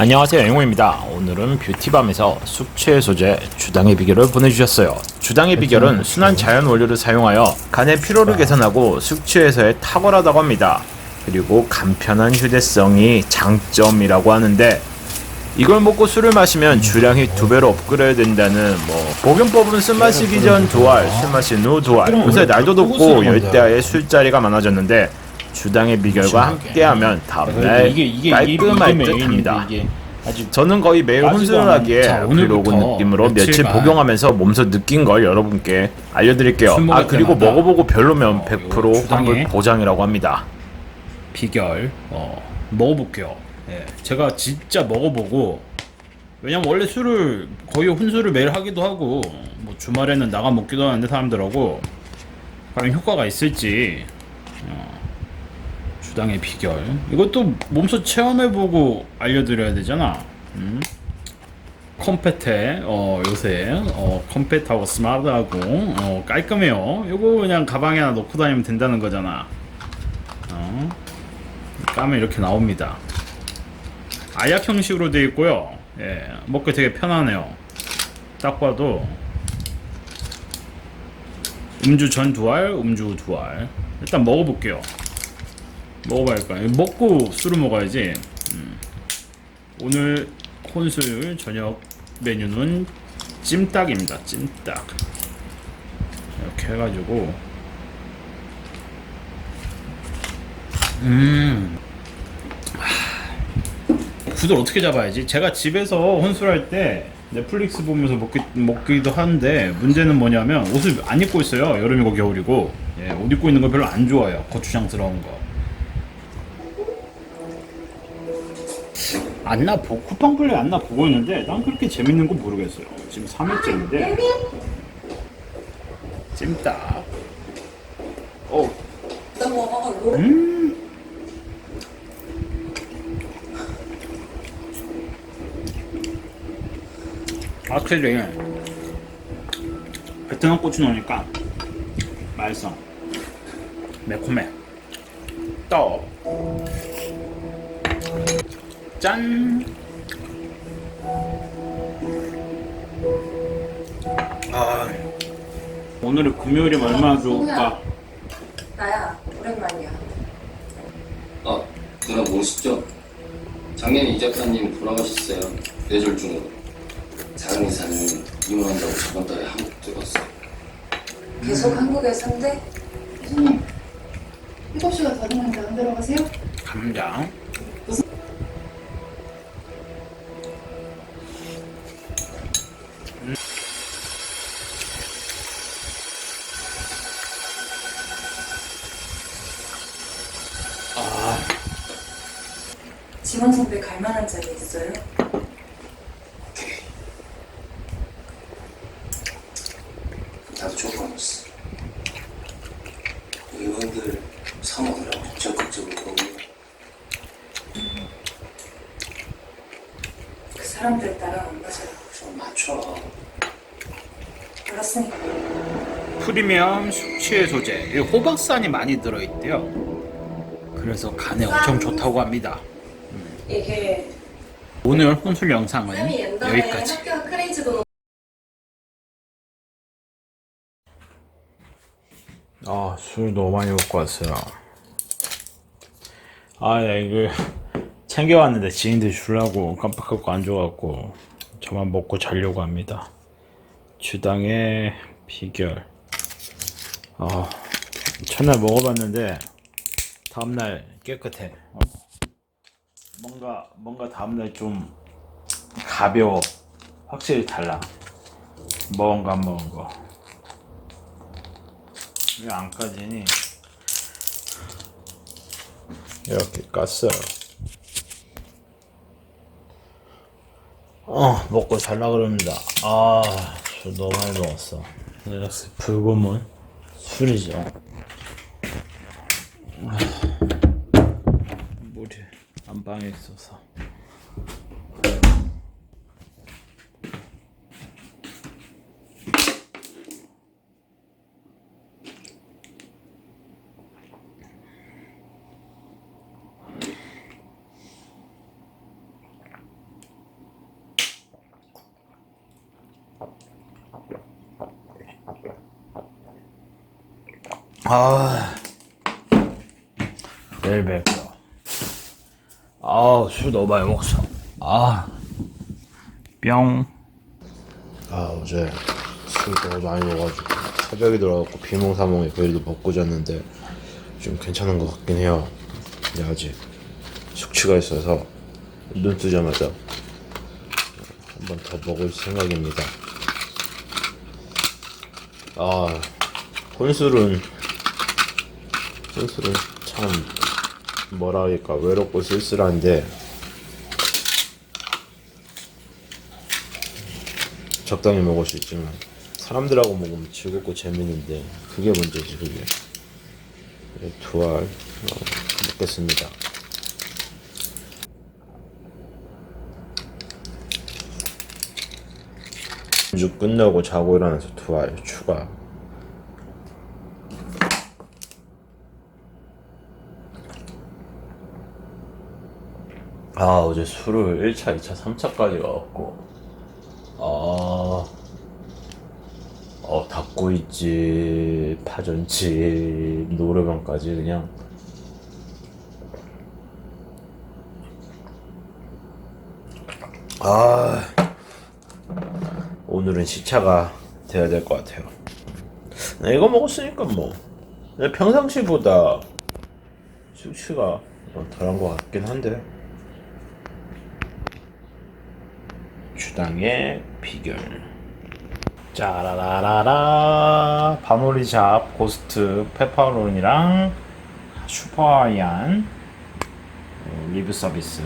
안녕하세요 영웅입니다. 오늘은 뷰티밤에서 숙취 소재 주당의 비결을 보내주셨어요. 주당의 비결은 순한 자연 원료를 사용하여 간의 피로를 개선하고 숙취 해소에 탁월하다고 합니다. 그리고 간편한 휴대성이 장점이라고 하는데 이걸 먹고 술을 마시면 주량이 두 배로 업그레이드 된다는 뭐 복용법은 술 마시기 전 두 알, 술 마신 후 두 알 요새 날도 덥고 열대야의 술자리가 많아졌는데 주당의 비결과 함께하면 다음날 깔끔할 듯합니다. 아직 저는 거의 매일 아직도 혼술을 안- 하기에 자, 브이로그 오늘부터 느낌으로 며칠 며칠간 복용하면서 몸소 느낀 걸 여러분께 알려드릴게요. 술아 그리고 때마다 먹어보고 별로면 어, 100% 이거 주당에 환불 보장이라고 합니다. 비결 어, 먹어볼게요. 예, 제가 진짜 먹어보고 왜냐면 원래 술을 거의 혼술을 매일 하기도 하고 뭐 주말에는 나가 먹기도 하는데 사람들하고 과연 효과가 있을지 어, 주당의 비결 이것도 몸소 체험해보고 알려드려야 되잖아. 음? 컴패테 어 요새 어 컴패트하고 스마트하고 어 깔끔해요. 요거 그냥 가방에 하나 넣고 다니면 된다는 거잖아. 어 까면 이렇게 나옵니다. 아약 형식으로 되어 있고요. 예, 먹기 되게 편하네요. 딱 봐도 음주 전 두 알, 음주 후두 알. 일단 먹어볼게요. 먹어봐야겠다. 먹고 술을 먹어야지. 음. 오늘 혼술 저녁 메뉴는 찜닭입니다. 찜닭. 이렇게 해가지고 음. 구들 어떻게 잡아야지? 제가 집에서 혼술할 때 넷플릭스 보면서 먹기, 먹기도 하는데 문제는 뭐냐면 옷을 안 입고 있어요. 여름이고 겨울이고 예, 옷 입고 있는 거 별로 안 좋아해요. 거추장스러운 거. 안나 보 쿠팡 플레이 안나 보고 있는데 난 그렇게 재밌는 거 모르겠어요. 지금 3일째인데 찜닭. 어. 음. 확실히 베트남 고추 넣으니까 맛있어. 매콤해. 떡. 짠. 아. 오늘은 금요일이 얼마나 좋을까? 나야 오랜만이야. 아, 누나 모르시죠? 작년에 이 작가님 돌아가셨어요. 뇌졸중으로. 작은 이사는 이혼한다고 저번 달에 한국 들어갔어요. 계속 한국에 산대? 교수님, 7시가 다 됐는데 안 들어가세요? 감자. 지원 선배 갈 만한 자리 있어요? 나도 조건 없어. 의원들 사모들하고 적극적으로 보고 그 사람들 따라 안 맞아요. 좀 맞춰. 알았으니까. 프리미엄 숙취 소재. 이 호박산이 많이 들어있대요. 그래서 간에 엄청 좋다고 합니다. 이게 오늘 혼술 영상은 옛날에 여기까지. 학교 크레이지 돈 아, 술 너무 많이 먹고 왔어요. 아, 야, 이거 챙겨왔는데 지인들 주려고 깜빡하고 안 줘갖고 저만 먹고 자려고 합니다. 주당의 비결. 아, 첫날 먹어봤는데 다음날 깨끗해. 어. 뭔가 뭔가 다음날 좀 가벼워. 확실히 달라. 먹은 거 안 먹은 거. 왜 안 까지니? 이렇게 깠어요. 어, 먹고 잘라 그럽니다. 아, 술 너무 많이 먹었어. 불금은 술이죠. 아, 물이 안방에 있어서. 아. 내일 뵐게요 아우 술 너무 많이 먹었어. 아 뿅. 아 어제 술 너무 많이 먹어가지고 새벽에 들어가고 비몽사몽에 거의도 먹고 잤는데 좀 괜찮은 것 같긴 해요. 근데 아직 숙취가 있어서 눈 뜨자마자 한번 더 먹을 생각입니다. 아 혼술은 혼술은 참 뭐라 할까 외롭고 쓸쓸한데 적당히 먹을 수 있지만 사람들하고 먹으면 즐겁고 재밌는데 그게 문제지 그게. 네, 두알 어, 먹겠습니다. 주 끝나고 자고 일어나서 두 알 추가 아 어제 술을 1차, 2차, 3차까지 가갖고. 아 어, 닭구이집, 파전집, 노래방까지 그냥. 아 오늘은 시차가 돼야 될 것 같아요. 네, 이거 먹었으니까 뭐. 근데 평상시보다 좀 덜한 것 같긴 한데 주당의 비결. 짜라라라라. 바모리샵 고스트 페퍼로니랑 슈퍼하이안 어, 리뷰 서비스.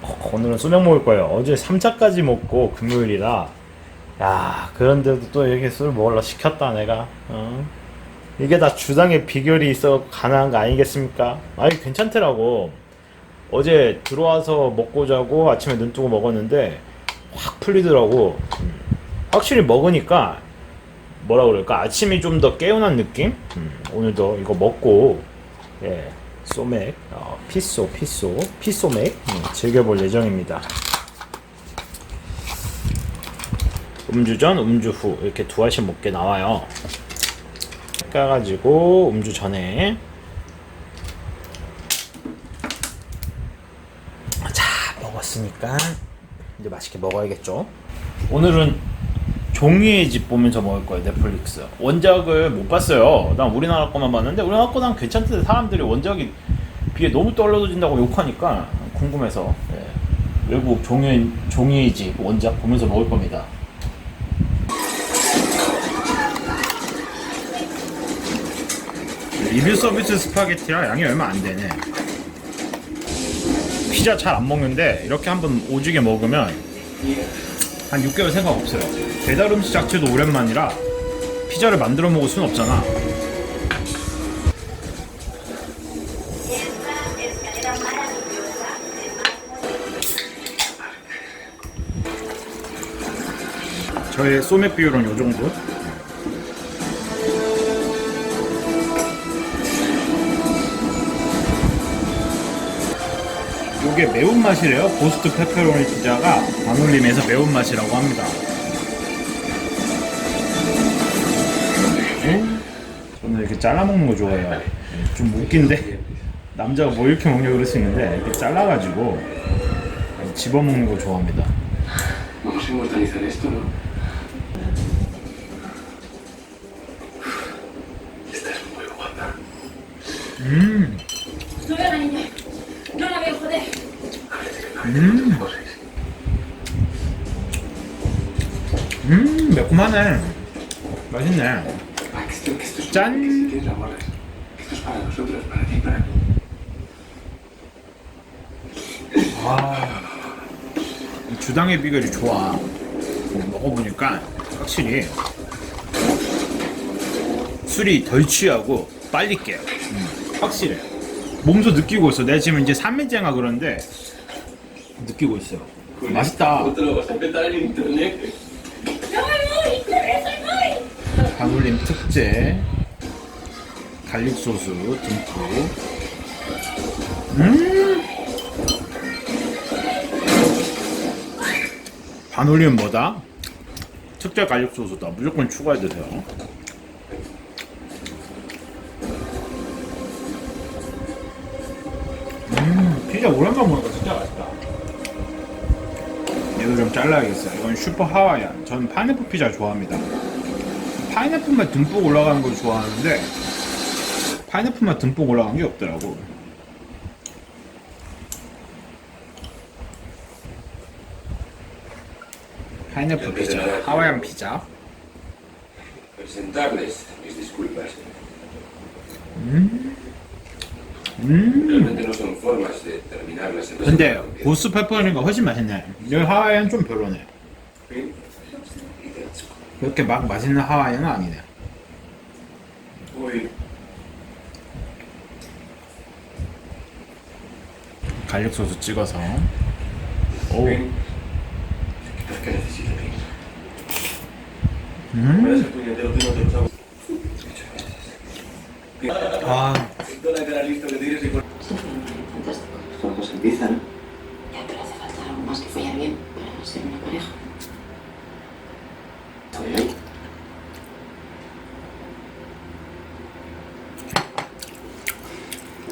어, 오늘은 소맥 먹을 거예요. 어제 3차까지 먹고 금요일이라. 야 그런데도 또 이렇게 술 먹으려 시켰다 내가. 어? 이게 다 주당의 비결이 있어 가능한 거 아니겠습니까? 아니 괜찮더라고. 어제 들어와서 먹고 자고 아침에 눈 뜨고 먹었는데 확 풀리더라고. 음. 확실히 먹으니까 뭐라 그럴까? 아침이 좀 더 개운한 느낌? 음, 오늘도 이거 먹고 예 소맥 어, 피소 피소 피소맥 음, 즐겨볼 예정입니다. 음주 전 음주 후 이렇게 두 알씩 먹게 나와요. 까가지고 음주 전에 자 먹었으니까 이제 맛있게 먹어야겠죠? 오늘은 종이의 집 보면서 먹을 거예요 넷플릭스. 원작을 못 봤어요. 난 우리나라 거만 봤는데 우리나라 거난 괜찮던데 사람들이 원작이 비에 너무 떨어진다고 욕하니까 궁금해서 예, 외국 종이, 종이의 집 원작 보면서 먹을 겁니다. 리뷰 서비스 스파게티라 양이 얼마 안 되네 피자 잘안 먹는데 이렇게 한번 오지게 먹으면 한 6개월 생각 없어요. 배달 음식 자체도 오랜만이라 피자를 만들어 먹을 순 없잖아. 저의 소맥 비율은 요 정도. 이게 매운맛이래요. 고스트 페페로니 피자가 반올림에서 매운맛이라고 합니다. 음? 저는 이렇게 잘라 먹는 거 좋아해요. 좀 웃긴데 남자가 뭐 이렇게 먹냐 그럴 수 있는데 이렇게 잘라가지고 집어 먹는 거 좋아합니다. Vamos 음 매콤하네. 맛있네. Ah, 짠. mí. 이 주당의 비결이 좋아. 먹어보니까 확실히 술이 덜 취하고 빨리 깨요. 음, 확실해. 몸소 느끼고 있어. 내가 지금 이제 3일째가 그런데 느끼고 있어요. 맛있다. 강울림 특제 갈릭 소스 듬뿍. 음. 반올림 뭐다? 특제 갈릭 소스다. 무조건 추가해 드세요. 음, 피자 오랜만에 먹으니까 진짜 맛있다. 얘도 좀 잘라야겠어. 이건 슈퍼 하와이안. 저는 파인애플 피자 좋아합니다. 파인애플 맛 듬뿍 올라가는 걸 좋아하는데 파인애플 맛 듬뿍 올라간 게 없더라고. 파인애플 피자, 하와이안 피자. 음. 근데 고스 페퍼리가 훨씬 맛있네. 여기 하와이안 좀 별로네. 그렇게 막 맛있는 하와이안은 아니네. 갈릭 소스 찍어서. ven. ¿Qué necesito, ven? 음. 아, Toda la cara listo que tienes y con... Fantástico. Los ojos empiezan. Ya, pero hace falta algo más que follar bien para ser una pareja.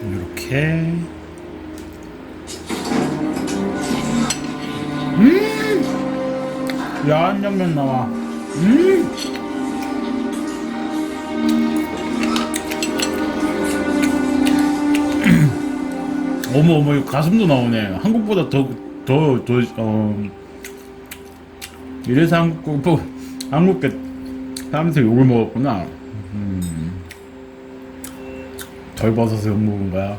이렇게. 음! 야한 장면 나와. 음! 어머 어머 가슴도 나오네. 한국보다 더더더 어. 이래서 한국 뭐, 한국계 사람들이 욕을 먹었구나. 음. 덜 벗어서 욕 먹은 거야.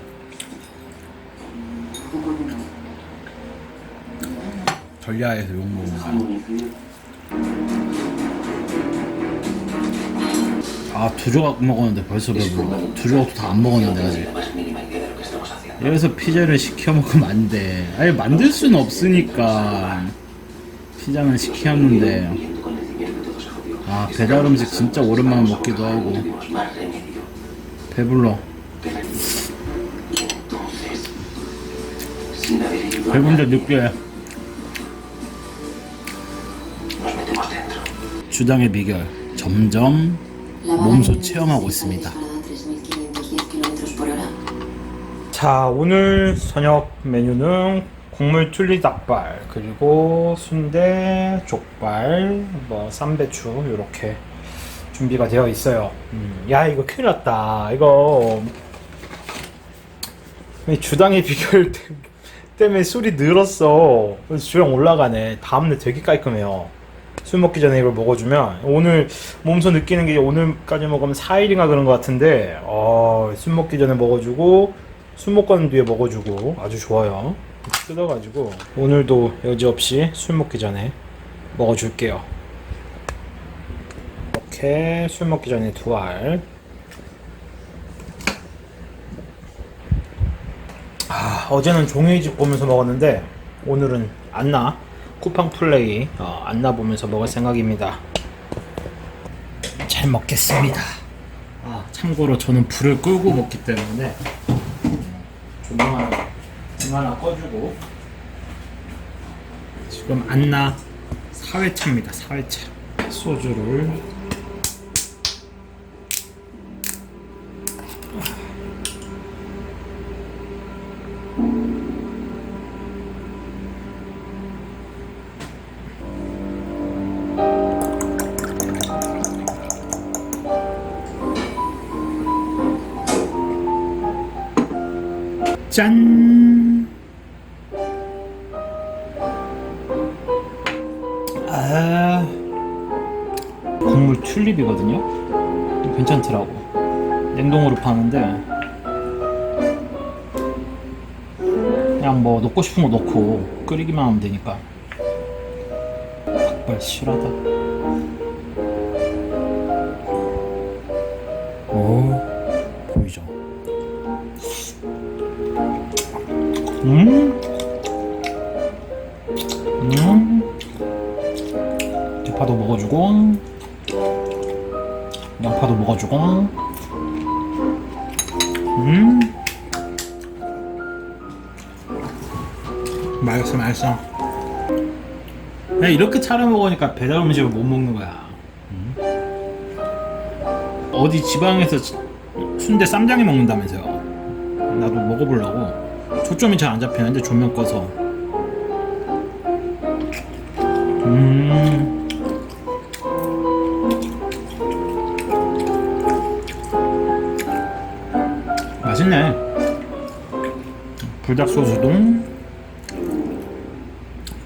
전야에서 욕 먹은 거야. 아, 두 조각 먹었는데 벌써 배불러. 두 조각도 다 안 먹었는데 아직. 여기서 피자를 시켜 먹으면 안 돼. 아니 만들 수는 없으니까 피자는 시켰는데. 아 배달 음식 진짜 오랜만에 먹기도 하고 배불러. 배분데 늦게. 주당의 비결 점점 몸소 체험하고 있습니다. 자 오늘 저녁 메뉴는 국물 툴리 닭발 그리고 순대 족발 뭐 쌈배추 이렇게 준비가 되어 있어요. 음, 야 이거 큰일 났다. 이거 이 주당의 비결 때- 때문에 술이 늘었어. 그래서 주량 올라가네. 다음날 되게 깔끔해요. 술 먹기 전에 이걸 먹어주면 오늘 몸소 느끼는 게 오늘까지 먹으면 4일인가 그런 것 같은데 어, 술 먹기 전에 먹어주고 술 먹고 난 뒤에 먹어주고 아주 좋아요. 뜯어가지고. 오늘도 여지없이 술 먹기 전에 먹어줄게요. 이렇게 술 먹기 전에 두 알. 아, 어제는 종이집 보면서 먹었는데 오늘은 안나 쿠팡 플레이. 어, 안나 보면서 먹을 생각입니다. 잘 먹겠습니다. 아, 참고로 저는 불을 끄고 먹기 때문에 조명 하나, 등 하나 꺼주고. 지금 안나 사회차입니다. 사회차. 소주를 짠. 아, 국물 튤립이거든요. 괜찮더라고. 냉동으로 파는데 그냥 뭐 넣고 싶은 거 넣고 끓이기만 하면 되니까. 닭발 실하다. 음. 음. 대파도 먹어주고, 양파도 먹어주고, 음. 맛있어, 맛있어. 그냥 이렇게 차려 먹으니까 배달 음식을 못 먹는 거야. 음. 어디 지방에서 순대 쌈장에 먹는다면서요. 나도 먹어보려고. 초점이 잘 안 잡히는데 조명 꺼서. 음. 맛있네. 불닭소스도.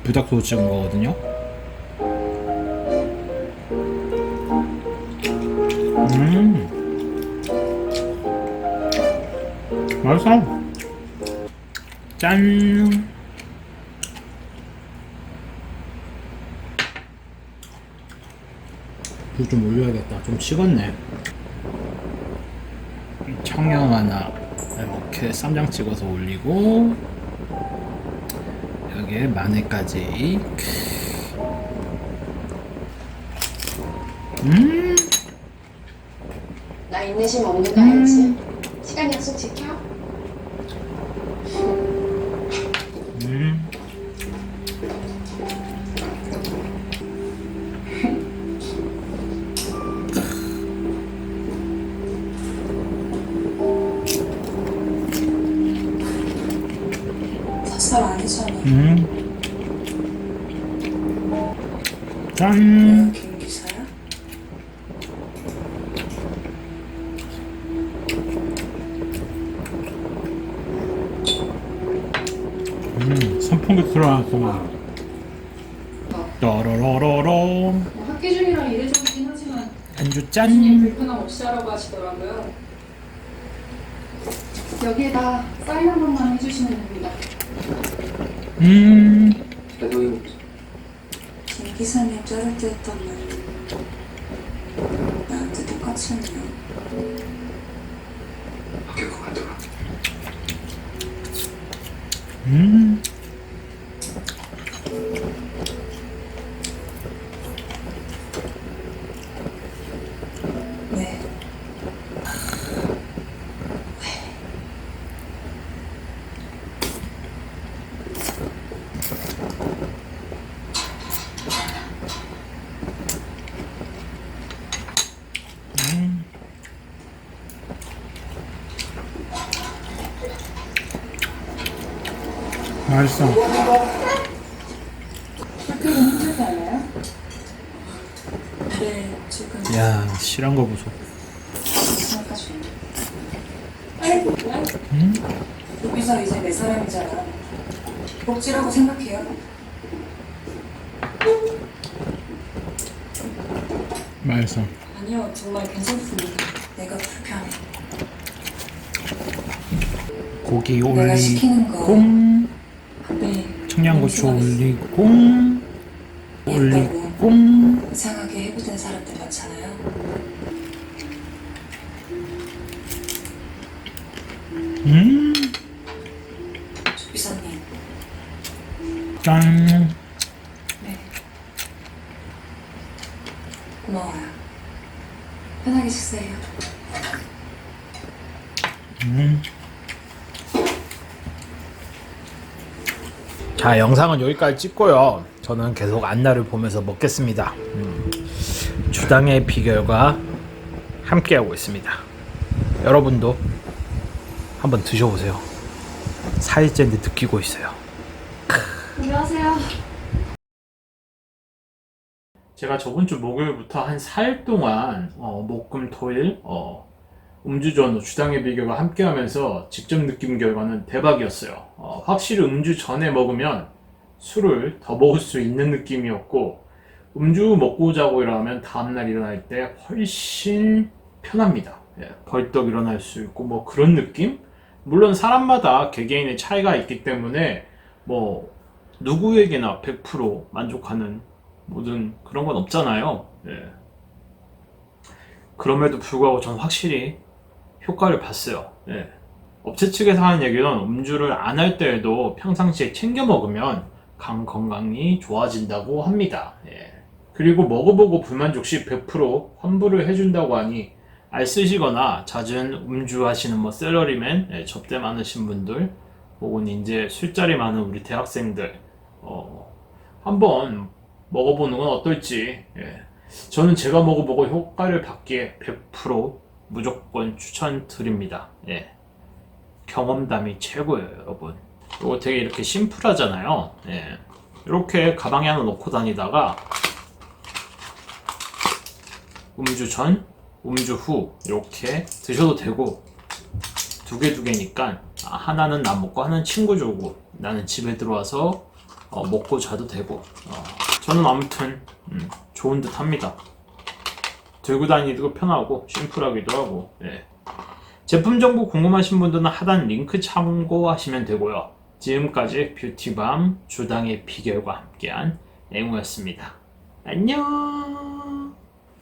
불닭소스 찍은 거거든요. 음. 맛있어 짠. 불 좀 올려야겠다. 좀 식었네. 청양 하나. 이렇게 쌈장 찍어서 올리고 여기에 마늘까지. 음. 나 인내심 없는 거 알지? 시간 약속 지켜. 짠. 김 기사야? 음, 선풍기 틀어놨구나. 떠러러러러. 뭐 학기 중이라 이래저래긴 하지만 안주 교수님 짠. 불편함 없이 하라고 하시더라고요. 여기에다 사인 한 번만 해주시면 됩니다. 음. 김 기사님 자를 때 했던 말. 나한테 똑같이 했냐? 음. 왜? 맛있어. 네, 야, 실한 거 보소. 생각하시 여기서 이제 내 사람이잖아. 복지라고 생각해요. 맛있어. 아니요, 정말 괜찮습니다. 내가 불편해. 고기 내가 시키는 거. 네. 청양고추 올리고 올리고 이상하게 해고된 사람들 많잖아요. 음. 조 비서님, 짠. 네. 고마워요. 편하게 식사해요. 음. 자, 영상은 여기까지 찍고요. 저는 계속 안나를 보면서 먹겠습니다. 음. 주당의 비결과 함께하고 있습니다. 여러분도 한번 드셔보세요. 살찌인데 느끼고 있어요. 안녕하세요. 제가 저번 주 목요일부터 한 4일 동안 어, 목금 토일 어, 음주전 주당의 비교가 함께하면서 직접 느낀 결과는 대박이었어요. 어, 확실히 음주 전에 먹으면 술을 더 먹을 수 있는 느낌이었고 음주 먹고 자고 일어나면 다음날 일어날 때 훨씬 편합니다. 예, 벌떡 일어날 수 있고 뭐 그런 느낌? 물론 사람마다 개개인의 차이가 있기 때문에 뭐 누구에게나 100% 만족하는 모든 그런 건 없잖아요. 예. 그럼에도 불구하고 저는 확실히 효과를 봤어요. 예. 업체 측에서 하는 얘기는 음주를 안 할 때에도 평상시에 챙겨 먹으면 간 건강이 좋아진다고 합니다. 예. 그리고 먹어보고 불만족 시 100% 환불을 해준다고 하니 알 쓰시거나 잦은 음주하시는 뭐 셀러리맨, 예, 접대 많으신 분들, 혹은 이제 술자리 많은 우리 대학생들, 어, 한번 먹어보는 건 어떨지. 예. 저는 제가 먹어보고 효과를 받기에 100% 무조건 추천드립니다. 예. 경험담이 최고예요, 여러분. 이거 되게 이렇게 심플하잖아요. 예. 이렇게 가방에 하나 넣고 다니다가 음주 전, 음주 후 이렇게 드셔도 되고 두 개 두 개니까 아, 하나는 나 먹고 하나는 친구 주고 나는 집에 들어와서 어, 먹고 자도 되고 어, 저는 아무튼 음, 좋은 듯 합니다. 들고 다니기도 편하고 심플하기도 하고 예. 제품 정보 궁금하신 분들은 하단 링크 참고하시면 되고요. 지금까지 뷰티밤 주당의 비결과 함께한 앵우였습니다. 안녕